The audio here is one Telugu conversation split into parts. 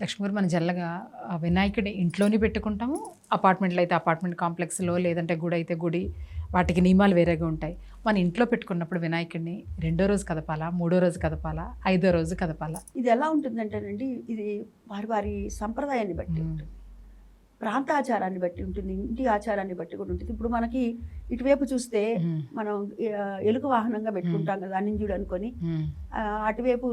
లక్ష్మి గారు మన జల్లగా ఆ వినాయకుడి ఇంట్లోనే పెట్టుకుంటాము. అపార్ట్మెంట్లో అయితే అపార్ట్మెంట్ కాంప్లెక్స్లో లేదంటే గుడి అయితే గుడి వాటికి నియమాలు వేరేగా ఉంటాయి. మన ఇంట్లో పెట్టుకున్నప్పుడు వినాయకుడిని రెండో రోజు కదపాలా మూడో రోజు కదపాలా ఐదో రోజు కదపాలా? ఇది ఎలా ఉంటుందంటేనండి ఇది వారి వారి సంప్రదాయాన్ని బట్టి. ఉంటుంది. ప్రాంత ఆచారాన్ని బట్టి ఉంటుంది ఇంటి ఆచారాన్ని బట్టి కూడా ఉంటుంది ఇప్పుడు మనకి ఇటువైపు చూస్తే. మనం ఎలుక వాహనంగా పెట్టుకుంటాం కదా అన్నింజుడు అనుకొని అటువైపు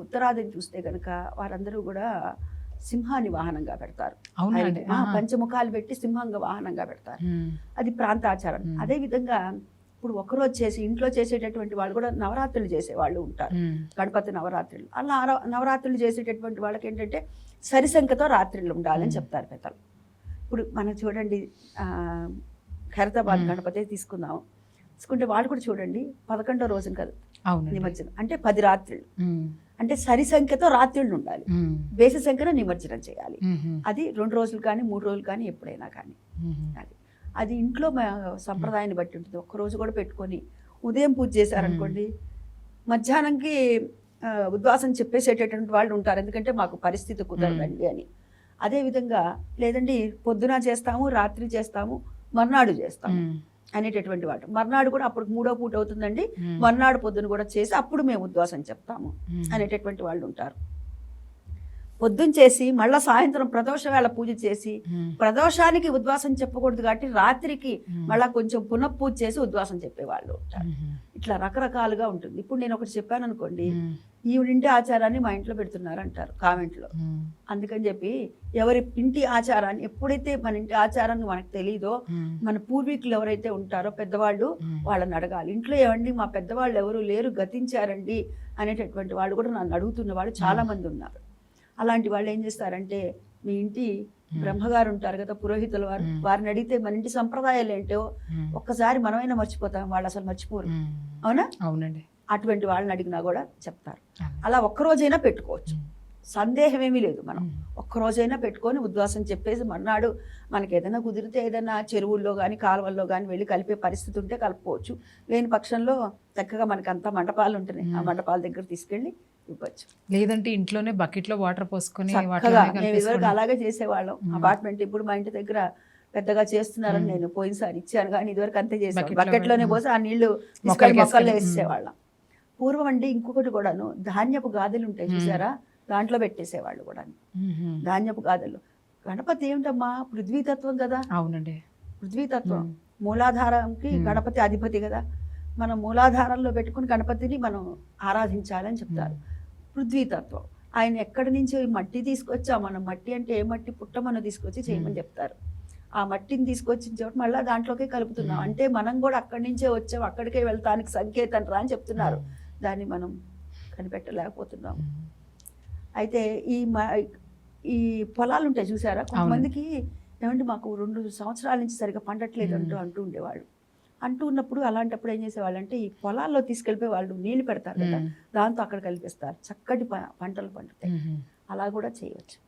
ఉత్తరాదిని చూస్తే కనుక వారందరూ కూడా సింహాన్ని వాహనంగా పెడతారు. పంచముఖాలు పెట్టి సింహంగా వాహనంగా పెడతారు. అది ప్రాంత ఆచారం. అదే విధంగా ఇప్పుడు ఒకరోజు చేసి ఇంట్లో చేసేటటువంటి వాళ్ళు కూడా నవరాత్రులు చేసే వాళ్ళు ఉంటారు. గణపతి నవరాత్రులు అలా నవ- నవరాత్రులు చేసేటటువంటి వాళ్ళకి ఏంటంటే సరిసంఖ్యతో రాత్రులు ఉండాలని. చెప్తారు పెద్దలు ఇప్పుడు మనం చూడండి ఖైరతాబాద్. గణపతి తీసుకుందాం. తీసుకుంటే వాళ్ళు కూడా చూడండి పదకొండో రోజున కదా నిమజ్జనం. అంటే పది రాత్రులు. అంటే సరి సంఖ్యతో రాత్రులు ఉండాలి. మ్మ్. బేసి సంఖ్యలో నిమజ్జనం చేయాలి. అది రెండు రోజులు కానీ మూడు రోజులు కానీ ఎప్పుడైనా కానీ. అది. అది ఇంట్లో మా సంప్రదాయాన్ని బట్టి ఉంటుంది. ఒక్క రోజు కూడా పెట్టుకొని ఉదయం పూజ చేశారనుకోండి మధ్యాహ్నంకి ఉద్వాసం చెప్పేసేటటువంటి వాళ్ళు ఉంటారు. ఎందుకంటే మాకు పరిస్థితి కుదరదండి అని. అదేవిధంగా లేదండి పొద్దున చేస్తాము రాత్రి చేస్తాము మర్నాడు చేస్తాము. అనేటటువంటి వాటి మర్నాడు కూడా అప్పుడు మూడో పూట అవుతుందండి. మర్నాడు పొద్దున కూడా చేసి అప్పుడు మేము ఉద్వాసం చెప్తాము. అనేటటువంటి వాళ్ళు ఉంటారు పొద్దున చేసి మళ్ళా సాయంత్రం ప్రదోష వేళ పూజ చేసి. ప్రదోషానికి ఉద్వాసం చెప్పకూడదు కాబట్టి రాత్రికి. మళ్ళా కొంచెం పునఃపూజ చేసి ఉద్వాసం చెప్పేవాళ్ళు ఉంటారు. ఇట్లా రకరకాలుగా ఉంటుంది ఇప్పుడు నేను ఒకటి చెప్పాను అనుకోండి మ్మ్. ఈవిడింటి ఆచారాన్ని మా ఇంట్లో పెడుతున్నారు అంటారు కామెంట్లో. అందుకని చెప్పి ఎవరి ఇంటి ఆచారాన్ని ఎప్పుడైతే మన ఇంటి ఆచారాన్ని మనకు తెలియదో. మన పూర్వీకులు ఎవరైతే ఉంటారో పెద్దవాళ్ళు. వాళ్ళని అడగాలి ఇంట్లో ఏమండి మా పెద్దవాళ్ళు ఎవరు లేరు గతించారండి అనేటటువంటి వాళ్ళు కూడా నన్ను అడుగుతున్న వాళ్ళు చాలా మంది ఉన్నారు అలాంటి వాళ్ళు ఏం చేస్తారంటే మీ ఇంటి బ్రహ్మగారు ఉంటారు కదా పురోహితుల వారు. వారిని అడిగితే మన ఇంటి సంప్రదాయాలు ఏంటో. ఒక్కసారి మనమైనా మర్చిపోతాం వాళ్ళు అసలు మర్చిపోరు. అవునా అవునండి అటువంటి వాళ్ళని అడిగినా కూడా చెప్తారు. అలా ఒక్కరోజైనా పెట్టుకోవచ్చు. సందేహం ఏమీ లేదు మనం. ఒక్కరోజైనా పెట్టుకొని ఉద్వాసం చెప్పేసి మర్నాడు మనకి ఏదైనా కుదిరితే ఏదైనా చెరువుల్లో కానీ కాలువల్లో కానీ వెళ్ళి కలిపే పరిస్థితి ఉంటే కలుపుకోవచ్చు లేని పక్షంలో చక్కగా మనకి అంతా మండపాలు ఉంటున్నాయి ఆ. మండపాల దగ్గర తీసుకెళ్ళి ఇవ్వచ్చు లేదంటే ఇంట్లోనే బకెట్లో వాటర్ పోసుకొని మేము ఇదివరకు అలాగే చేసేవాళ్ళం. అపార్ట్మెంట్ ఇప్పుడు మా ఇంటి దగ్గర పెద్దగా చేస్తున్నారని. నేను పోయినసారి ఇచ్చాను కానీ ఇదివరకు అంతే చేసాను Bucket లో బకెట్లోనే మ్మ్. పోసి ఆ నీళ్ళు వేసుకొని, వేసేవాళ్ళం పూర్వం అండి ఇంకొకటి కూడాను ధాన్యపు గాదెలు ఉంటాయి. చూసారా దాంట్లో పెట్టేసేవాళ్ళు కూడా. ధాన్యపు గాదెలు గణపతి ఏమిటమ్మా? పృథ్వీతత్వం కదా. అవునండి. పృథ్వీతత్వం. మూలాధారంకి. గణపతి అధిపతి కదా. మనం మూలాధారంలో పెట్టుకుని గణపతిని మనం ఆరాధించాలని చెప్తారు. పృథ్వీతత్వం. ఆయన ఎక్కడి నుంచి మట్టి తీసుకొచ్చా. మనం మట్టి అంటే ఏ మట్టి పుట్టమని తీసుకొచ్చి చేయమని. చెప్తారు. ఆ మట్టిని తీసుకొచ్చిన చోట మళ్ళీ దాంట్లోకే కలుపుతున్నాం. అంటే మనం కూడా అక్కడి నుంచే వచ్చాం. అక్కడికే వెళ్తానికి సంకేతం రా అని చెప్తున్నారు. దాన్ని మనం కనిపెట్టలేకపోతున్నాం. అయితే ఈ మ- ఈ పొలాలు ఉంటాయి చూసారా కొంతమందికి ఏమంటే మాకు రెండు సంవత్సరాల నుంచి సరిగా పండట్లేదు అంటూ. అంటూ ఉండేవాళ్ళు అంటూ ఉన్నప్పుడు అలాంటప్పుడు ఏం చేసేవాళ్ళు అంటే ఈ పొలాల్లో తీసుకెళ్ళిపోయి వాళ్ళు నీళ్ళు పెడతారు కదా. దాంతో అక్కడ కలిపిస్తారు చక్కటి పంటలు పండుతాయి. అలా కూడా చేయవచ్చు